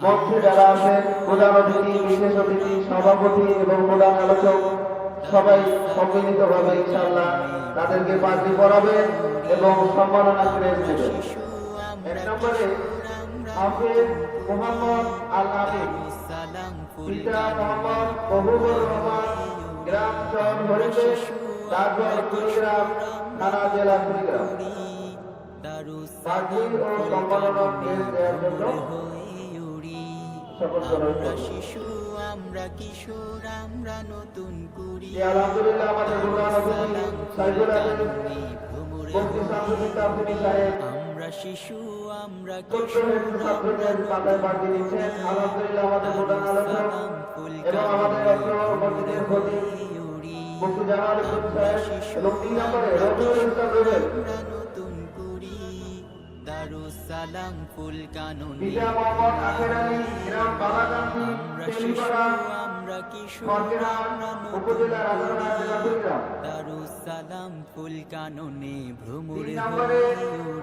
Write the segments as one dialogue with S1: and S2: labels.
S1: মঞ্চে যারা আছেন, প্রধান অতিথি, বিশেষ অতিথি, সভাপতি এবং প্রধান আলোচক, সবাই সম্মিলিতভাবে ইনশাআল্লাহ তাদেরকে পাগড়ি পরাবেন এবং সম্মাননা দেবেন এক নম্বরে গ্রাম তারপর সম্মাননা
S2: শিশু আমরা কিশোর আমরা নতুন কুড়ি।
S1: আলহামদুলিল্লাহ আমাদের
S2: আমরা শিশু আমরা
S1: পাঠিয়ে দিচ্ছেন। আলহামদুলিল্লাহ আমাদের প্রধান আলোচক এবং আমাদের জামাল ইসলাম সাহেব এবং তিন নম্বরে রবিউল ইসলাম
S2: দারুসালাম ফুল কানন আমরা শিশু আমরা কিশোর দারুসালাম ফুল কাননে ভ্রমরে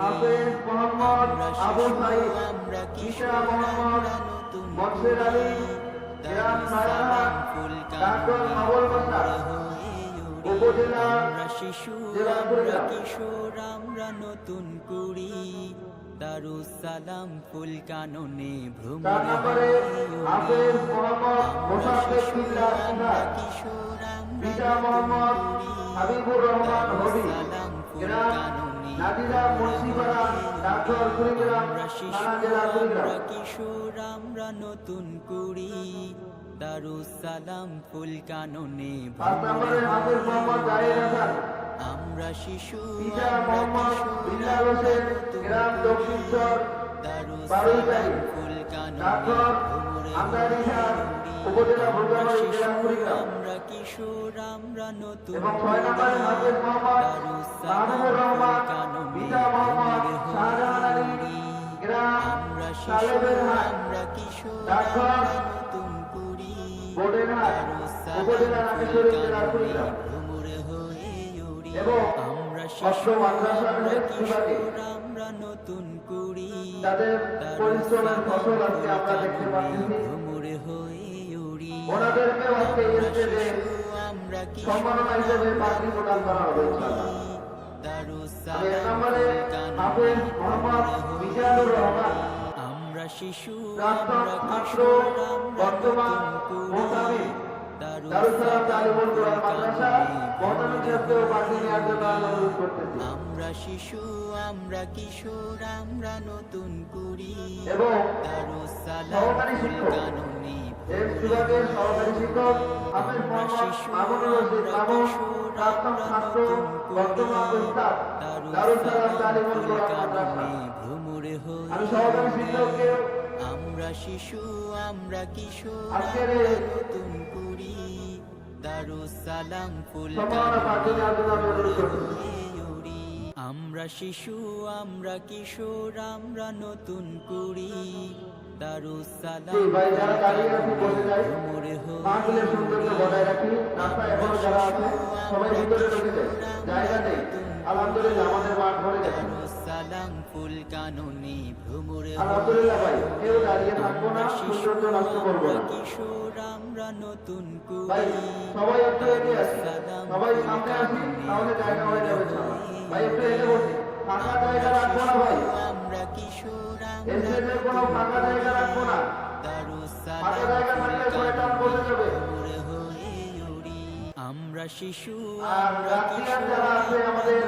S2: আমরা আমরা শিশু আমরা কিশোর আমরা নতুন দারুসালাম ফুল কাননে
S1: বিল্লাহ সিহার
S2: কিশোর আমরা
S1: পিতা মোহাম্মদ
S2: শিশু
S1: থানা জেলা কুড়িগ্রাম
S2: আমরা কিশোর আমরা নতুন কুড়ি। দারুসালাম ফুল কাননে আমরা শিশু
S1: গ্রাম দক্ষিণচর বারুইটারি
S2: ফুল কাননে
S1: উপজেলা ভোগাবাড়ি জেলা কুড়িগ্রাম
S2: কিশোর আমরা নতুন
S1: এবং ছয় নম্বরে হাফেজ মোহাম্মদ রহমান পিতা মোহাম্মদ শাহজাহান আলী গ্রাম সালেবের হাট বোর্ডের হাট উপজেলা কুড়িগ্রাম এবং
S2: আমরা শিশু
S1: মাদ্রাসার
S2: আমরা
S1: হেড বিভাগে
S2: কিশোর আমরা নতুন কুড়ি
S1: তাদের পরিশ্রমের ফসল আজকে আমরা দেখতে পাচ্ছি।
S2: ভ্রমরে উড়ি।
S1: ওনাদেরকে আজকে স্টেজে সম্মাননা হিসেবে পাগড়ি প্রদান করা? হবে এক নম্বরে হাফেজ মোহাম্মদ মিজানুর রহমান।
S2: শিশু
S1: বর্তমান দারুসালাম তালিমুল কোরআন মাদ্রাসা মোহতামিম সাহেবকেও নেওয়ার জন্য অনুরোধ করতেছি
S2: আমরা শিশু আমরা কিশোর আমরা নতুন কুড়ি।
S1: এবং
S2: দারুসালাম
S1: সহকারী শিক্ষক।
S2: কাননে
S1: এম সহকারী শিক্ষক হাফেজ মোহাম্মদ মামুনুর রশিদ মামুন প্রাক্তন ছাত্র বর্তমান উস্তাদ দারুসালাম তালিমুল কোরআন মাদ্রাসা আমি সহকারী শিক্ষককে
S2: আমরা শিশু আমরা কিশোর
S1: আজকের
S2: দারুসালাম ফুল উড়ি। আমরা শিশু আমরা কিশোর আমরা নতুন কুড়ি। দারুসালাম
S1: আলহামদুলিল্লাহ আমাদের মাঠ ভরে গেছে।
S2: দারুসালাম ফুল কাননে ভ্রমরে
S1: আলহামদুলিল্লাহ ভাই কেউ দাঁড়িয়ে থাকব না সৌন্দর্য নষ্ট করব না।
S2: কিশোর আমরা নতুন কুড়ি
S1: সবাই সবাই সামনে আসি তাহলে জায়গা হয়ে যাবে ভাই একটু এগিয়ে বসি। ফাঁকা জায়গা রাখব না ভাই।
S2: আমরা কিশোর
S1: এস্টেজের কোনো ফাঁকা জায়গা রাখব না। ফাঁকা জায়গা থাকলে শয়তান বসে যাবে।
S2: ভ্রমরে উড়ি। আমরা শিশু
S1: আর
S2: আমরা
S1: রাশিয়ান যারা আছে আমাদের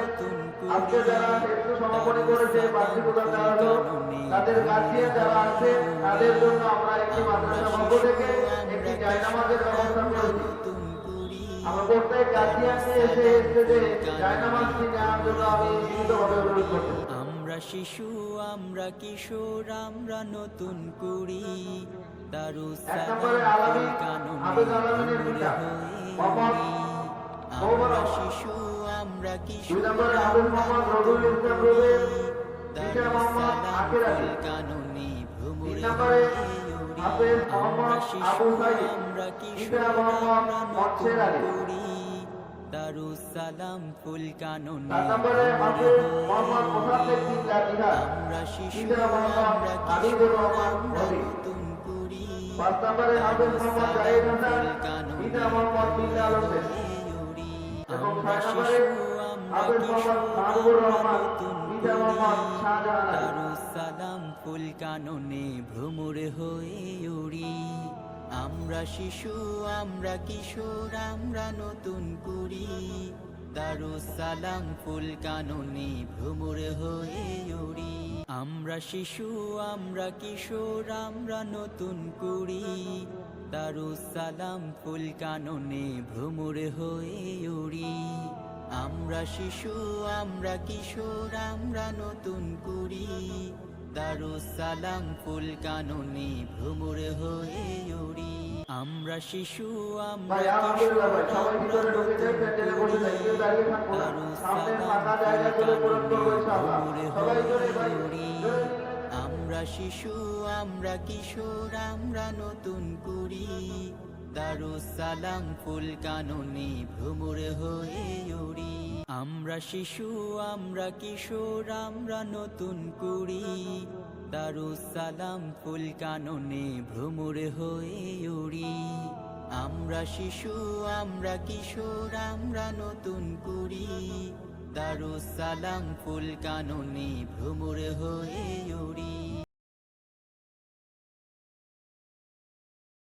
S1: আজকে যারা একটু সমাপনী করেছে বাড়তি প্রদান দেওয়া হলো তাদের গার্জিয়ান যারা আছে তাদের জন্য আমরা একটি মাদ্রাসা পক্ষ থেকে জায়নামাজের ব্যবস্থা করেছি। আমরা প্রত্যেক গার্জিয়ানকে এসে স্টেজে জায়নামাজটি নেওয়ার জন্য আমি অনুরোধ করছি।
S2: আমরা শিশু আমরা কিশোর আমরা নতুন কুড়ি।
S1: পিতা মোহাম্মদ
S2: আমরা শিশু আমরা কিশোর কাননে
S1: নম্বরে হাফেজ মোহাম্মদ আবু সাইদ
S2: আমরা
S1: পিতা মোহাম্মদ মনসের আলী
S2: দারুসালাম ফুল কাননে
S1: চার হাফেজ মোহাম্মদ জিহাদ
S2: আমরা শিশু
S1: পিতা মোহাম্মদ
S2: আমরা
S1: হাবিবুর রহমান
S2: আমরা
S1: রবি পাঁচ নম্বরে হাফেজ মোহাম্মদ জাহিদ হাসান। পিতা মোহাম্মদ বিল্লাল হোসেন এবং ছয় নম্বরে হাফেজ মোহাম্মদ মাহবুবুর রহমান পিতা মোহাম্মদ শাহজাহান আলী।
S2: সালাম ফুল কাননে ভ্রমর হয়ে উড়ি। আমরা শিশু আমরা কিশোর আমরা নতুন কুড়ি। দারুসালাম ফুল কাননে ভ্রমর হয়ে উড়ি। আমরা শিশু আমরা কিশোর আমরা নতুন কুড়ি। দারুসালাম ফুল কাননে ভ্রমর হয়ে উড়ি। আমরা শিশু আমরা কিশোর আমরা নতুন কুড়ি। দারুসালাম ফুল কাননে ভ্রমর হয়ে উড়ি। আমরা শিশু আমরা
S1: ভাই আলহামদুলিল্লাহ ভাই সবাই ভিতরে ঢুকে যায় প্যান্ডেলে বসে যায় কেউ দাঁড়িয়ে থাকব না সামনে ফাঁকা জায়গাগুলো পূরণ করব ইনশাআল্লাহ। সবাই জোরে ভাই জোরে।
S2: আমরা শিশু আমরা কিশোর আমরা নতুন কুড়ি। দারুসালাম ফুল কাননে ভ্রমর হয়ে উড়ি। আমরা শিশু, আমরা কিশোর, আমরা নতুন কুড়ি। দারুসালাম ফুল কাননে ভ্রমর হয়ে উড়ি। আমরা শিশু, আমরা কিশোর, আমরা নতুন কুড়ি। দারুসালাম ফুল কাননে ভ্রমর হয়ে উড়ি।